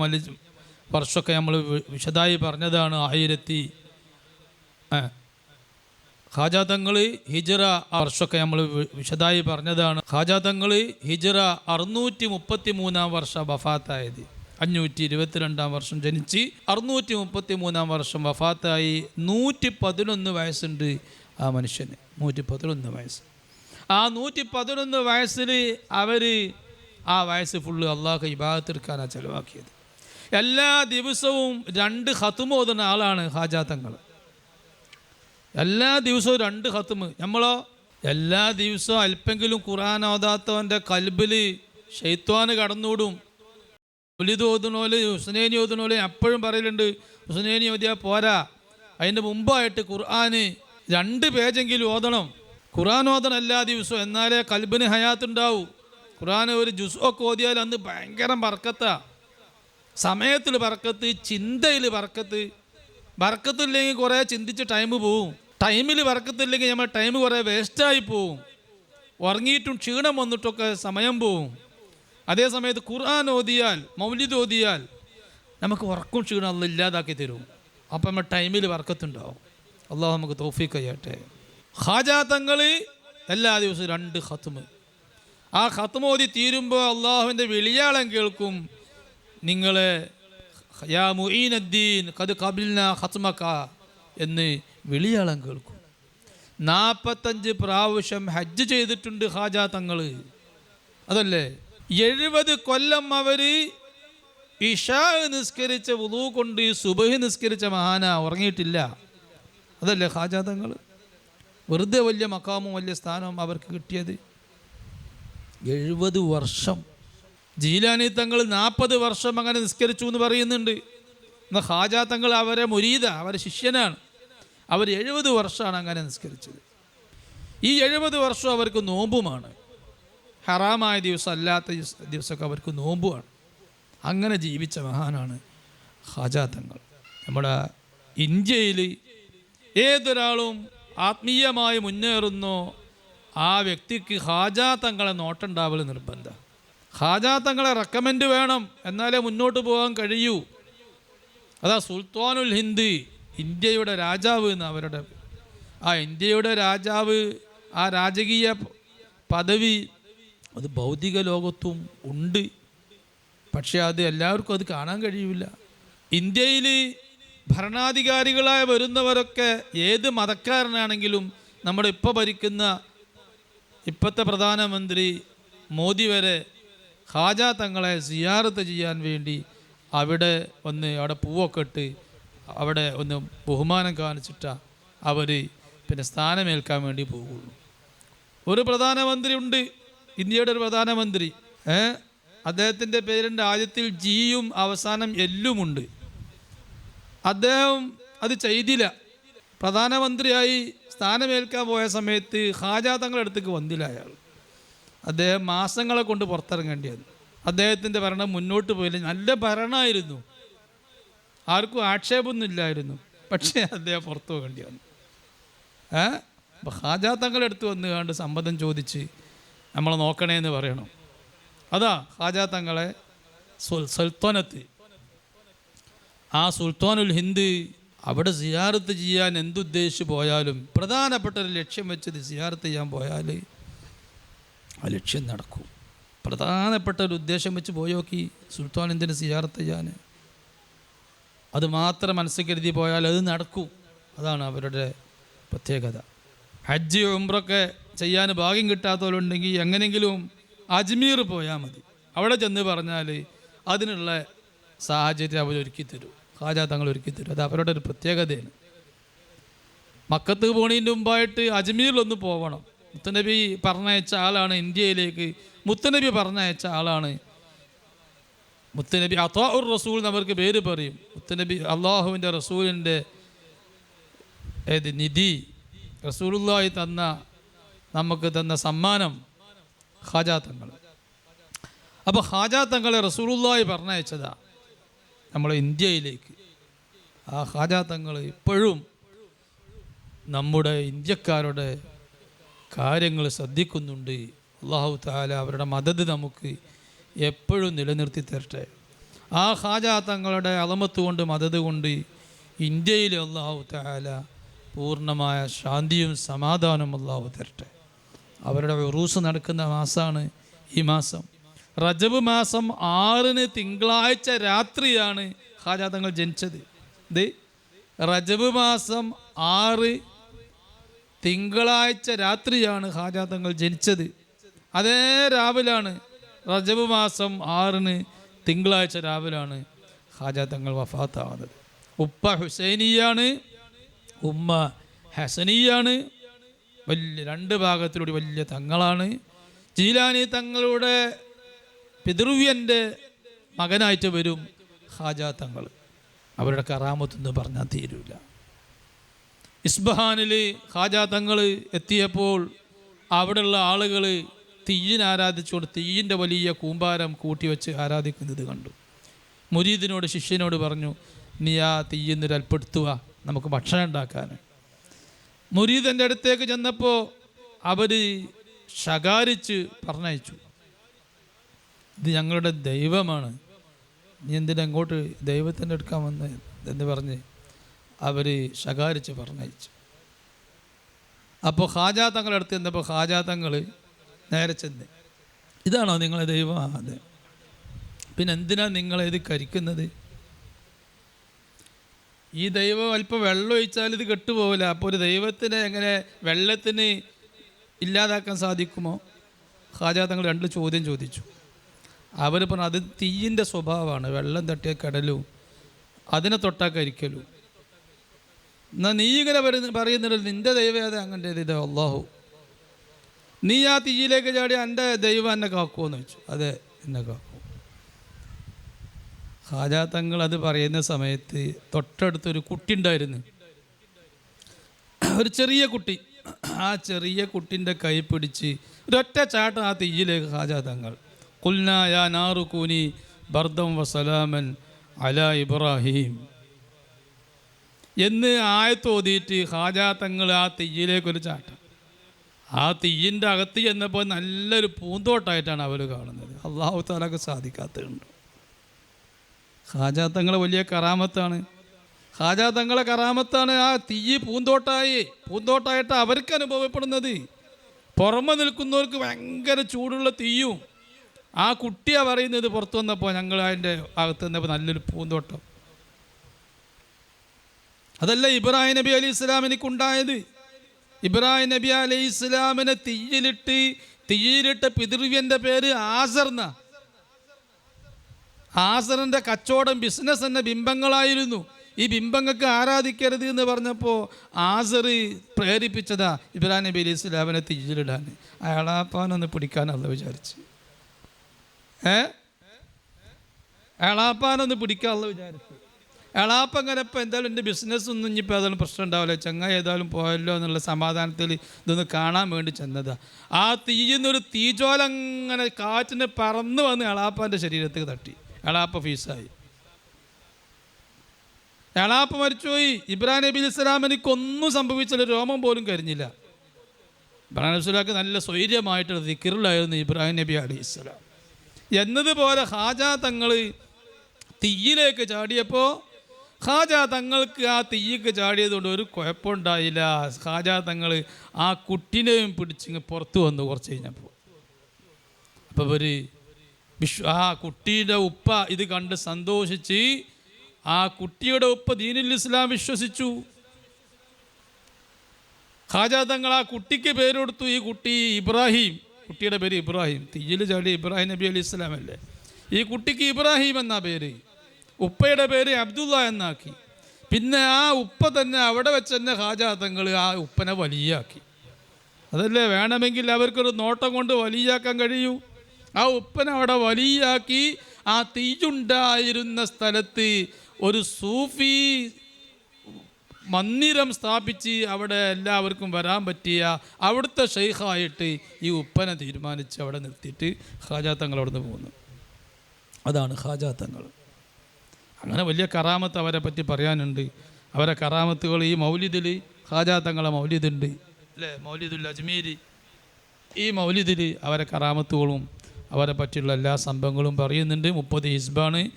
വലിയ വർഷമൊക്കെ നമ്മൾ വിശദമായി പറഞ്ഞതാണ് ആയിരത്തി ഹാജാതങ്ങൾ ഹിജറ വർഷമൊക്കെ നമ്മൾ വിശദമായി പറഞ്ഞതാണ്. ഖാജാതങ്ങൾ ഹിജറ അറുന്നൂറ്റി മുപ്പത്തി മൂന്നാം വർഷം വഫാത്തായത്. അഞ്ഞൂറ്റി ഇരുപത്തിരണ്ടാം വർഷം ജനിച്ച് അറുന്നൂറ്റി മുപ്പത്തി മൂന്നാം വർഷം വഫാത്തായി. നൂറ്റി പതിനൊന്ന് വയസ്സുണ്ട് ആ മനുഷ്യന്. നൂറ്റി പതിനൊന്ന് വയസ്സ്. ആ നൂറ്റി പതിനൊന്ന് വയസ്സിൽ അവർ ആ വയസ്സ് ഫുള്ള് അള്ളാഹ് ഇബാദത്തെടുക്കാനാണ് ചിലവാക്കിയത്. എല്ലാ ദിവസവും രണ്ട് ഹത്തും ഓതുന്ന ആളാണ് ഹാജാത്തങ്ങൾ എല്ലാ ദിവസവും രണ്ട് ഹത്തും നമ്മളോ? എല്ലാ ദിവസവും അല്പെങ്കിലും ഖുറാൻ ഓതാത്തവന്റെ കൽബിൽ ഷെയ്ത്വാന് കടന്നുവിടും. പുലിത് ഓതുന്നോൽ ഹുസ്നേനി ഓതുന്നോൽ എപ്പോഴും പറയലുണ്ട് ഹുസ്നേനി ഓതിയാൽ പോരാ. അതിന്റെ മുമ്പായിട്ട് ഖുർആന് രണ്ട് പേജെങ്കിലും ഓതണം. ഖുർആൻ ഓതണം എല്ലാ ദിവസവും എന്നാലേ കൽബിന് ഹയാത്തുണ്ടാവൂ. ഖുർആൻ ഒരു ജുസ് ഒക്കെ ഓതിയാൽ അന്ന് ഭയങ്കര ബർക്കത്താ. സമയത്തിൽ വറക്കത്ത് ചിന്തയിൽ വറക്കത്ത്. വറക്കത്തില്ലെങ്കിൽ കുറേ ചിന്തിച്ച് ടൈം പോവും. ടൈമിൽ വറക്കത്തില്ലെങ്കിൽ നമ്മൾ ടൈം കുറേ വേസ്റ്റായി പോവും. ഉറങ്ങിയിട്ടും ക്ഷീണം വന്നിട്ടൊക്കെ സമയം പോവും. അതേ സമയത്ത് ഖുർആൻ ഓതിയാൽ മൗലിദ് ഓതിയാൽ നമുക്ക് ഉറക്കും ക്ഷീണം അല്ല ഇല്ലാതാക്കി തരും. അപ്പം നമ്മൾ ടൈമിൽ വറക്കത്തുണ്ടാവും. അള്ളാഹു നമുക്ക് തോഫീക്ക് ചെയ്യട്ടെ ഹാജാത്തങ്ങൾ എല്ലാ ദിവസവും രണ്ട് ഹത്തുമ് ആ ഹത്തുമോതി തീരുമ്പോൾ അള്ളാഹുവിന്റെ വിളിയാളം കേൾക്കും. നിങ്ങളെ എന്ന് വിളിയാളം കേൾക്കും. നാൽപ്പത്തഞ്ച് പ്രാവശ്യം ഹജ്ജ് ചെയ്തിട്ടുണ്ട് ഹാജ തങ്ങൾ അതല്ലേ? എഴുപത് കൊല്ലം അവർ ഇഷാ നിസ്കരിച്ച ഉദൂ കൊണ്ട് സുബഹി നിസ്കരിച്ച മഹാന ഉറങ്ങിയിട്ടില്ല. അതല്ലേ ഹാജ തങ്ങൾ വെറുതെ വലിയ മക്കാമും വലിയ സ്ഥാനവും അവർക്ക് കിട്ടിയത്. എഴുപത് വർഷം ജീലാനി തങ്ങൾ നാൽപ്പത് വർഷം അങ്ങനെ നിസ്കരിച്ചു എന്ന് പറയുന്നുണ്ട്. എന്നാൽ ഹാജ തങ്ങൾ അവരെ മുരീത അവരെ ശിഷ്യനാണ്. അവർ എഴുപത് വർഷമാണ് അങ്ങനെ നിസ്കരിച്ചത്. ഈ എഴുപത് വർഷം അവർക്ക് നോമ്പുമാണ്. ഹറാമായ ദിവസം അല്ലാത്ത ദിവസ- ദിവസമൊക്കെ അവർക്ക് നോമ്പുമാണ്. അങ്ങനെ ജീവിച്ച മഹാനാണ് ഹാജ തങ്ങൾ. നമ്മുടെ ഇന്ത്യയിൽ ഏതൊരാളും ആത്മീയമായി മുന്നേറുന്നോ ആ വ്യക്തിക്ക് ഹാജാ തങ്ങളെ നോട്ടുണ്ടാവൽ നിർബന്ധം. ഹാജാ തങ്ങളെ റെക്കമെൻഡ് വേണം എന്നാലേ മുന്നോട്ട് പോകാൻ കഴിയൂ. അതാ സുൽത്താനുൽ ഹിന്ദ് ഇന്ത്യയുടെ രാജാവ് എന്ന് അവരുടെ ആ ഇന്ത്യയുടെ രാജാവ് ആ രാജകീയ പദവി അത് ഭൗതിക ലോകത്തും ഉണ്ട്. പക്ഷേ അത് എല്ലാവർക്കും അത് കാണാൻ കഴിയില്ല ഇന്ത്യയിൽ ഭരണാധികാരികളായി വരുന്നവരൊക്കെ ഏത് മതക്കാരനാണെങ്കിലും നമ്മുടെ ഇപ്പോൾ ഭരിക്കുന്ന ഇപ്പോഴത്തെ പ്രധാനമന്ത്രി മോദി വരെ ഹാജ തങ്ങളെ സിയാറത്ത് ചെയ്യാൻ വേണ്ടി അവിടെ ഒന്ന് അവിടെ പൂവൊക്കെ ഇട്ട് അവിടെ ഒന്ന് ബഹുമാനം കാണിച്ചിട്ടാണ് അവർ പിന്നെ സ്ഥാനമേൽക്കാൻ വേണ്ടി പോകുള്ളൂ. ഒരു പ്രധാനമന്ത്രി ഉണ്ട്. ഇന്ത്യയുടെ ഒരു പ്രധാനമന്ത്രി. ഏ? അദ്ദേഹത്തിന്റെ പേരിന്റെ ആദ്യത്തിൽ ജിയും അവസാനം എല്ലുമുണ്ട് അദ്ദേഹം അത് ചെയ്തില്ല. പ്രധാനമന്ത്രിയായി സ്ഥാനമേൽക്കാൻ പോയ സമയത്ത് ഹാജാ തങ്ങളുടെ അടുത്തേക്ക് വന്നില്ല അയാൾ. അദ്ദേഹം മാസങ്ങളെ കൊണ്ട് പുറത്തിറങ്ങേണ്ടിയത്. അദ്ദേഹത്തിന്റെ ഭരണം മുന്നോട്ട് പോയില്ല. നല്ല ഭരണമായിരുന്നു ആർക്കും ആക്ഷേപമൊന്നുമില്ലായിരുന്നു. പക്ഷേ അദ്ദേഹം പുറത്തു പോകേണ്ടി വന്നു. ഏ? ഹാജ ഹാജാ തങ്ങളുടെ വന്ന് കണ്ട് സമ്മതം ചോദിച്ച് നമ്മളെ നോക്കണേ എന്ന് പറയണം. അതാ ഹാജാ തങ്ങളെ സുൽ- സുൽത്താനത്ത്. ആ സുൽത്താനുൽ ഹിന്ദ് അവിടെ സിയാറത്ത് ചെയ്യാൻ എന്തുദ്ദേശിച്ച് പോയാലും പ്രധാനപ്പെട്ട ഒരു ലക്ഷ്യം വെച്ചത് സിയാറത്ത് ചെയ്യാൻ പോയാൽ ആ ലക്ഷ്യം നടക്കും. പ്രധാനപ്പെട്ട ഒരു ഉദ്ദേശം വെച്ച് പോയോക്കി സുൽത്താൻ എന്തിന് സിയാറത്ത് ചെയ്യാൻ അത് മാത്രം മനസ്സിൽ കരുതി പോയാൽ അത് നടക്കൂ. അതാണ് അവരുടെ പ്രത്യേകത. ഹജ്ജ് ഉംറൊക്കെ ചെയ്യാൻ ഭാഗ്യം കിട്ടാത്തവരുണ്ടെങ്കിൽ എങ്ങനെയെങ്കിലും അജ്മീർ പോയാൽ മതി. അവിടെ ചെന്ന് പറഞ്ഞാൽ അതിനുള്ള സാഹചര്യം അവർ ഒരുക്കി തരും. ഹാജാ തങ്ങൾ ഒരുക്കി തരും. അത് അവരുടെ ഒരു പ്രത്യേകതയാണ്. മക്കത്ത് പോണതിന്റെ മുമ്പായിട്ട് അജ്മീറിലൊന്ന് പോവണം. മുത്തനബി പറഞ്ഞയച്ച ആളാണ് ഇന്ത്യയിലേക്ക്. മുത്തനബി പറഞ്ഞയച്ച ആളാണ്. മുത്തനബി അത്താ ഉർ റസൂൽ അവർക്ക് പേര് പറയും. മുത്തനബി അള്ളാഹുവിന്റെ റസൂലിന്റെ ഏത് നിധി റസൂലുള്ളാഹി തന്ന നമുക്ക് തന്ന സമ്മാനം ഹാജാത്തങ്ങൾ അപ്പോൾ ഹാജാത്തങ്ങളെ റസൂലുള്ളായി പറഞ്ഞയച്ചതാ നമ്മളെ ഇന്ത്യയിലേക്ക്. ആ ഹാജാത്തങ്ങൾ ഇപ്പോഴും നമ്മുടെ ഇന്ത്യക്കാരുടെ കാര്യങ്ങൾ ശ്രദ്ധിക്കുന്നുണ്ട്. അള്ളാഹു താല അവരുടെ മദത് നമുക്ക് എപ്പോഴും നിലനിർത്തി തരട്ടെ. ആ ഹാജ തങ്ങളുടെ അളമത്ത് കൊണ്ട് മദത് കൊണ്ട് ഇന്ത്യയിൽ അള്ളാഹു താല പൂർണമായ ശാന്തിയും സമാധാനവും അള്ളാഹു തരട്ടെ. അവരുടെ ഉറൂസ് നടക്കുന്ന മാസമാണ് ഈ മാസം. റജബ് മാസം ആറിന് തിങ്കളാഴ്ച രാത്രിയാണ് ഹാജാ തങ്ങൾ ജനിച്ചത്. ഇത് റജബ് മാസം ആറ് തിങ്കളാഴ്ച രാത്രിയാണ് ഹാജാ തങ്ങൾ ജനിച്ചത്. അതേ രാവിലാണ് റജബ് മാസം ആറിന് തിങ്കളാഴ്ച രാവിലാണ് ഹാജാ തങ്ങൾ വഫാത്താവുന്നത്. ഉപ്പ ഹുസൈനിയാണ് ഉമ്മ ഹസനിയാണ് വലിയ രണ്ട് ഭാഗത്തിലൂടെ വലിയ തങ്ങളാണ്. ജീലാനി തങ്ങളുടെ പിതൃവ്യന്റെ മകനായിട്ട് വരും ഹാജാ തങ്ങൾ അവരുടെ കറാമത്തൊന്നും പറഞ്ഞാൽ തീരൂല. ഇസ്ബഹാനിൽ ഖാജാ തങ്ങൾ എത്തിയപ്പോൾ അവിടെയുള്ള ആളുകൾ തീയിനെ ആരാധിച്ചുകൊണ്ട് തീയിന്റെ വലിയ കൂമ്പാരം കൂട്ടിവെച്ച് ആരാധിക്കുന്നത് കണ്ടു. മുരീദിനോട് ശിഷ്യനോട് പറഞ്ഞു നീ ആ തീയിന്ന് ഒരൽപ്പെടുത്തുക നമുക്ക് ഭക്ഷണം ഉണ്ടാക്കാൻ മുരീദന്റെ അടുത്തേക്ക് ചെന്നപ്പോൾ അവർ ശകാരിച്ച് പറഞ്ഞയച്ചു ഇത് ഞങ്ങളുടെ ദൈവമാണ്. നീ എന്തിനെങ്ങോട്ട് ദൈവത്തിന്റെ എടുക്കാൻ വന്ന്? എന്ന് പറഞ്ഞ് അവർ ശകാരിച്ച് പറഞ്ഞയച്ചു. അപ്പോൾ ഹാജാ തങ്ങൾ അടുത്ത് ചെന്നപ്പോൾ ഹാജാ തങ്ങൾ നേരെ ചെന്ന് ഇതാണോ നിങ്ങളെ ദൈവം? അതെ പിന്നെ എന്തിനാ നിങ്ങളിത് കരിക്കുന്നത്? ഈ ദൈവം അല്പം വെള്ളം ഒഴിച്ചാൽ ഇത് കെട്ടുപോകില്ല അപ്പോൾ ഒരു ദൈവത്തിന് എങ്ങനെ വെള്ളത്തിന് ഇല്ലാതാക്കാൻ സാധിക്കുമോ? ഹാജാ തങ്ങൾ രണ്ട് ചോദ്യം ചോദിച്ചു. അവർ പറഞ്ഞു അത് തീയിന്റെ സ്വഭാവമാണ്. വെള്ളം തട്ടിയ കടലും അതിനെ തൊട്ടാൽ കരിക്കലും എന്നാൽ നീ ഇങ്ങനെ പറയുന്ന പറയുന്നില്ല നിന്റെ ദൈവം അങ്ങനെ ഇത് അള്ളാഹു നീ ആ തീയിലേക്ക് ചാടി എന്റെ ദൈവം എന്നെ കാക്കുമെന്ന് വെച്ചു അതെ എന്നെ കാക്കും. ഹാജാ തങ്ങൾ അത് പറയുന്ന സമയത്ത് തൊട്ടടുത്തൊരു കുട്ടി ഉണ്ടായിരുന്നു. ഒരു ചെറിയ കുട്ടി. ആ ചെറിയ കുട്ടിന്റെ കൈ പിടിച്ച് ഒരൊറ്റ ചാട്ടം ആ തീയിലേക്ക് ഹാജാ തങ്ങൾ. കുൽനായ നാറു കൂനി ബർദം വസലാമൻ അല ഇബ്രാഹിം. എന്ന് ആയത്തോതിയിട്ട് ഹാജാ തങ്ങൾ ആ തീയിലേക്കൊരു ചാട്ടം. ആ തീയിന്റെ അകത്ത് ചെന്നപ്പോൾ നല്ലൊരു പൂന്തോട്ടമായിട്ടാണ് അവർ കാണുന്നത്. അള്ളാഹു താലൊക്കെ സാധിക്കാത്തതുണ്ട്. ഹാജാ തങ്ങളെ വലിയ കറാമത്താണ്. ഹാജാ തങ്ങളെ കറാമത്താണ് ആ തീ പൂന്തോട്ടായി പൂന്തോട്ടായിട്ട് അവർക്ക് അനുഭവപ്പെടുന്നത്. പുറമെ നിൽക്കുന്നവർക്ക് ഭയങ്കര ചൂടുള്ള തീയും ആ കുട്ടിയാണ് പറയുന്നത് പുറത്തു വന്നപ്പോൾ ഞങ്ങൾ അതിന്റെ അകത്ത് വന്നപ്പോൾ നല്ലൊരു പൂന്തോട്ടം. അതല്ല ഇബ്രാഹിം നബി അലി ഇസ്ലാമിനിക്കുണ്ടായത് ഇബ്രാഹിം നബി അലി ഇസ്ലാമിനെ തീയിലിട്ട് തീയിലിട്ട പിതൃവ്യന്റെ പേര് ആസർന്ന. ആസറിന്റെ കച്ചവടം ബിസിനസ് എന്ന ബിംബങ്ങളായിരുന്നു. ഈ ബിംബങ്ങൾക്ക് ആരാധിക്കരുത് എന്ന് പറഞ്ഞപ്പോൾ ആസർ പ്രേരിപ്പിച്ചതാ ഇബ്രാഹിം നബി അലി ഇസ്ലാമിനെ തീയിലിടാൻ. അയാളാപ്പാനൊന്ന് പിടിക്കാനല്ല വിചാരിച്ച്. ഏ? അയാളാപ്പാനൊന്ന് പിടിക്കാനുള്ള വിചാരിച്ചു. എളാപ്പ അങ്ങനെ ഇപ്പം എന്തായാലും എന്റെ ബിസിനസ് ഒന്നും ഇനിയിപ്പോൾ ഏതായാലും പ്രശ്നം ഉണ്ടാവില്ല. ചങ്ങ ഏതായാലും പോയല്ലോ എന്നുള്ള സമാധാനത്തിൽ ഇതൊന്ന് കാണാൻ വേണ്ടി ചെന്നത്. ആ തീയുന്നൊരു തീജോല അങ്ങനെ കാറ്റിന് പറന്ന് വന്ന് എളാപ്പാന്റെ ശരീരത്തേക്ക് തട്ടി. എളാപ്പ ഫീസായി. എളാപ്പ മരിച്ചുപോയി. ഇബ്രാഹിം നബി ഇസ്ലാമിനിക്കൊന്നും സംഭവിച്ചില്ല. രോമം പോലും കരിഞ്ഞില്ല. ഇബ്രാഹിം നബി ഇസ്ലാക്ക് നല്ല സ്വൈര്യമായിട്ടുള്ള ദിക്കിറിലായിരുന്നു ഇബ്രാഹിം നബി അലി ഇസ്ലാം എന്നതുപോലെ ഹാജാ തങ്ങൾ തീയിലേക്ക് ചാടിയപ്പോൾ ഖാജ തങ്ങൾക്ക് ആ തീയ്ക്ക് ചാടിയതുകൊണ്ട് ഒരു കുഴപ്പമുണ്ടായില്ല. ഖാജ തങ്ങൾ ആ കുട്ടിനെയും പിടിച്ചിങ്ങ് പുറത്ത് വന്നു കുറച്ച് കഴിഞ്ഞപ്പോൾ. അപ്പോൾ ഇവർ വിശ്വ ആ കുട്ടിയുടെ ഉപ്പ ഇത് കണ്ട് സന്തോഷിച്ച് ആ കുട്ടിയുടെ ഉപ്പ ദീനുൽ ഇസ്ലാം വിശ്വസിച്ചു. ഖാജ തങ്ങൾ ആ കുട്ടിക്ക് പേര് ഈ കുട്ടി ഇബ്രാഹിം കുട്ടിയുടെ പേര് ഇബ്രാഹിം. തീയിൽ ചാടി ഇബ്രാഹിം നബി അലി ഇസ്ലാം അല്ലേ ഈ കുട്ടിക്ക് ഇബ്രാഹിം എന്നാ പേര്? ഉപ്പയുടെ പേര് അബ്ദുള്ള എന്നാക്കി. പിന്നെ ആ ഉപ്പ തന്നെ അവിടെ വെച്ച് തന്നെ ഹാജാത്തങ്ങൾ തങ്ങൾ ആ ഉപ്പനെ വലിയാക്കി. അതല്ലേ വേണമെങ്കിൽ അവർക്കൊരു നോട്ടം കൊണ്ട് വലിയാക്കാൻ കഴിയൂ? ആ ഉപ്പനെ അവിടെ വലിയാക്കി ആ തീയുണ്ടായിരുന്ന സ്ഥലത്ത് ഒരു സൂഫി മന്ദിരം സ്ഥാപിച്ച് അവിടെ എല്ലാവർക്കും വരാൻ പറ്റിയ അവിടുത്തെ ഷെയ്ഖായിട്ട് ഈ ഉപ്പനെ തീരുമാനിച്ച് അവിടെ നിർത്തിയിട്ട് ഹാജാത്തങ്ങൾ അവിടെ നിന്ന് പോകുന്നു. അതാണ് ഹാജാത്തങ്ങൾ അങ്ങനെ വലിയ കറാമത്ത് അവരെ പറ്റി പറയാനുണ്ട്. അവരെ കറാമത്തുകൾ ഈ മൗലിദിൽ ഹാജാത്തങ്ങളെ മൗലിദുണ്ട്. അല്ലേ? മൗലിദുൽ അജ്മീരി. ഈ മൗലിദിൽ അവരെ കറാമത്തുകളും അവരെ പറ്റിയുള്ള എല്ലാ സംഭവങ്ങളും പറയുന്നുണ്ട്. മുപ്പത് ഹിസ്ബാണ്